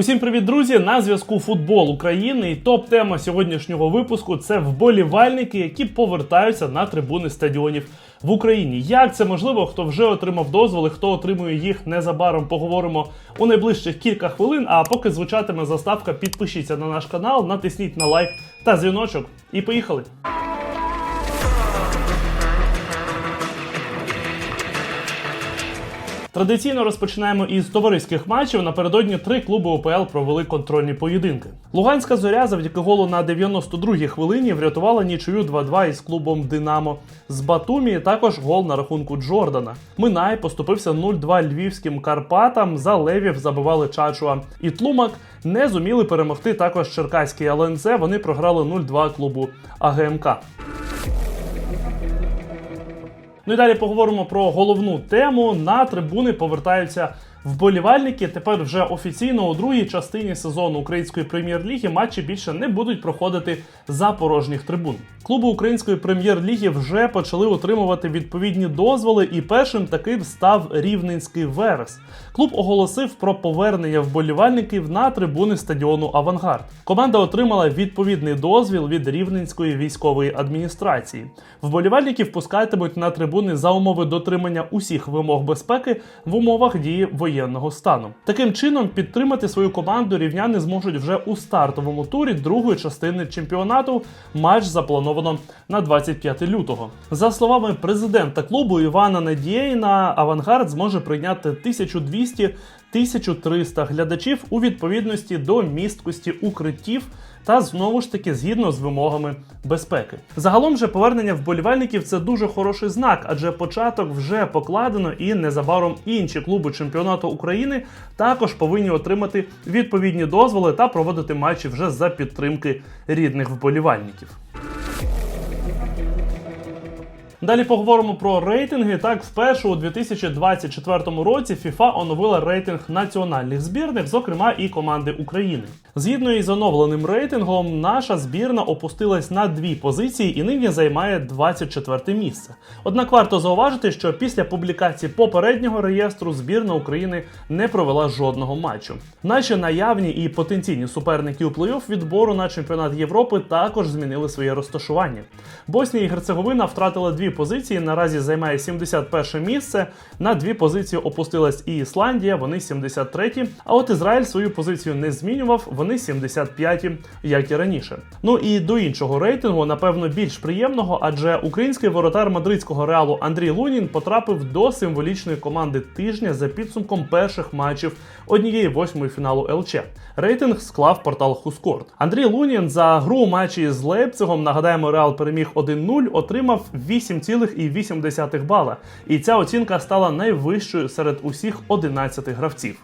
Усім привіт, друзі! На зв'язку футбол України. І топ-тема сьогоднішнього випуску це вболівальники, які повертаються на трибуни стадіонів в Україні. Як це можливо? Хто вже отримав дозволи, хто отримує їх незабаром, поговоримо у найближчих кілька хвилин. А поки звучатиме заставка, підпишіться на наш канал, натисніть на лайк та дзвіночок. І поїхали! Традиційно розпочинаємо із товариських матчів. Напередодні три клуби УПЛ провели контрольні поєдинки. Луганська зоря завдяки голу на 92-й хвилині врятувала нічию 2-2 із клубом Динамо з Батумі. Також гол на рахунку Джордана. Минай поступився 0-2 львівським Карпатам. За левів забивали Чачуа і Тлумак. Не зуміли перемогти також Черкаський ЛНЗ. Вони програли 0-2 клубу АГМК. Ну і далі поговоримо про головну тему. На трибуни повертаються вболівальники. Тепер вже офіційно у другій частині сезону української прем'єр-ліги матчі більше не будуть проходити за порожніх трибун. Клуби української прем'єр-ліги вже почали отримувати відповідні дозволи, і першим таким став рівненський Верес. Клуб оголосив про повернення вболівальників на трибуни стадіону Авангард. Команда отримала відповідний дозвіл від рівненської військової адміністрації. Вболівальників пускатимуть на трибуни за умови дотримання усіх вимог безпеки в умовах дії воєнного стану. Таким чином підтримати свою команду рівняни зможуть вже у стартовому турі другої частини чемпіонату. Матч заплановано на 25 лютого. За словами президента клубу Івана Надєїна, Авангард зможе прийняти 1200 1300 глядачів у відповідності до місткості укриттів та знову ж таки згідно з вимогами безпеки. Загалом же повернення вболівальників це дуже хороший знак, адже початок вже покладено, і незабаром інші клуби чемпіонату України також повинні отримати відповідні дозволи та проводити матчі вже за підтримки рідних вболівальників. Далі поговоримо про рейтинги. Так, вперше у 2024 році FIFA оновила рейтинг національних збірних, зокрема і команди України. Згідно із оновленим рейтингом, наша збірна опустилась на дві позиції і нині займає 24 місце. Однак варто зауважити, що після публікації попереднього реєстру збірна України не провела жодного матчу. Наші наявні і потенційні суперники у плей-офф відбору на чемпіонат Європи також змінили своє розташування. Боснія і Герцеговина втратила дві позиції. Наразі займає 71 місце. На дві позиції опустилась і Ісландія, вони 73. А от Ізраїль свою позицію не змінював, вони 75, ті як і раніше. Ну і до іншого рейтингу, напевно, більш приємного, адже український воротар мадридського реалу Андрій Лунін потрапив до символічної команди тижня за підсумком перших матчів однієї восьмої фіналу ЛЧ. Рейтинг склав портал Хускорт. Андрій Лунін за гру у матчі з Лейпцигом, нагадаємо, Реал переміг 1-0, отримав 8,8 бала. І ця оцінка стала найвищою серед усіх 11 гравців.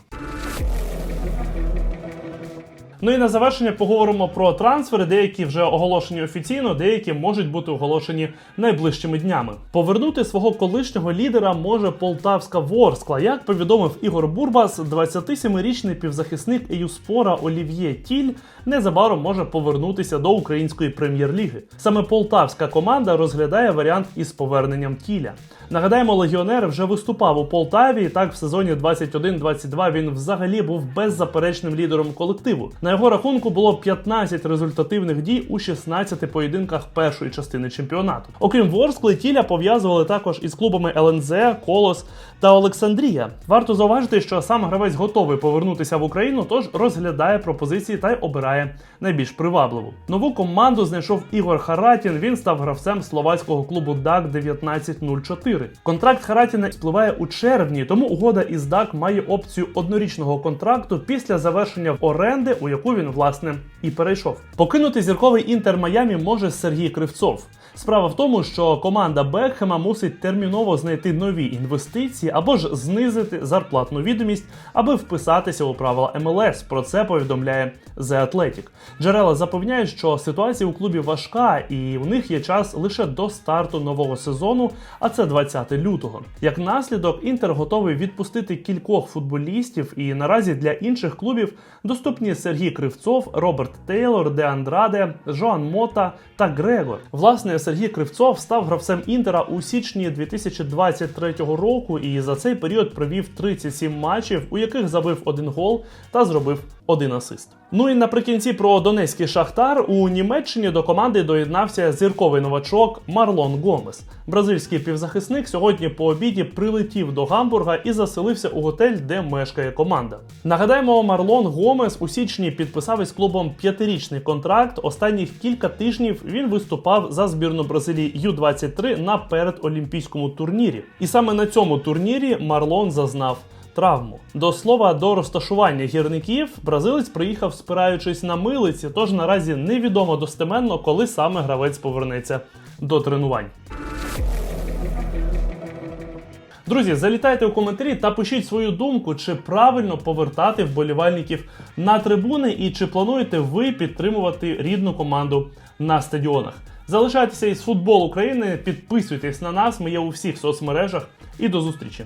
Ну і на завершення поговоримо про трансфери. Деякі вже оголошені офіційно, деякі можуть бути оголошені найближчими днями. Повернути свого колишнього лідера може полтавська Ворскла. Як повідомив Ігор Бурбас, 27-річний півзахисник Еюспора Олів'є Тіль незабаром може повернутися до української прем'єр-ліги. Саме полтавська команда розглядає варіант із поверненням тіля. Нагадаємо, легіонер вже виступав у Полтаві. Так в сезоні 21-22 він взагалі був беззаперечним лідером колективу. На його рахунку було 15 результативних дій у 16 поєдинках першої частини чемпіонату. Окрім Ворскли, тіля пов'язували також із клубами ЛНЗ, Колос та Олександрія. Варто зауважити, що сам гравець готовий повернутися в Україну, тож розглядає пропозиції та й обирає найбільш привабливу. Нову команду знайшов Ігор Харатін. Він став гравцем словацького клубу ДАК 1904. Контракт Харатіна спливає у червні, тому угода із ДАК має опцію однорічного контракту після завершення оренди, у яку він власне і перейшов. Покинути зірковий інтер Майамі може Сергій Кривцов. Справа в тому, що команда Бекхема мусить терміново знайти нові інвестиції або ж знизити зарплатну відомість, аби вписатися у правила МЛС. Про це повідомляє The Athletic. Джерела запевняють, що ситуація у клубі важка, і у них є час лише до старту нового сезону, а це 20 лютого. Як наслідок, інтер готовий відпустити кількох футболістів, і наразі для інших клубів доступні Сергій Кривцов, Роберт Тейлор, Де Андраде, Жоан Мота та Грегор. Власне, Сергій Кривцов став гравцем Інтера у січні 2023 року і за цей період провів 37 матчів, у яких забив один гол та зробив один асист. Ну і наприкінці про донецький шахтар у Німеччині до команди доєднався зірковий новачок Марлон Гомес. Бразильський півзахисник сьогодні по обіді прилетів до Гамбурга і заселився у готель, де мешкає команда. Нагадаємо, Марлон Гомес у січні підписав із клубом п'ятирічний контракт. Останніх кілька тижнів він виступав за збірну Бразилії Ю-23 на передолімпійському турнірі. І саме на цьому турнірі Марлон зазнав травму. До слова, до розташування гірників бразилець приїхав спираючись на милиці, тож наразі невідомо достеменно, коли саме гравець повернеться до тренувань. Друзі, залітайте у коментарі та пишіть свою думку, чи правильно повертати вболівальників на трибуни і чи плануєте ви підтримувати рідну команду на стадіонах. Залишайтеся із футбол України, підписуйтесь на нас. Ми є у всіх соцмережах і до зустрічі.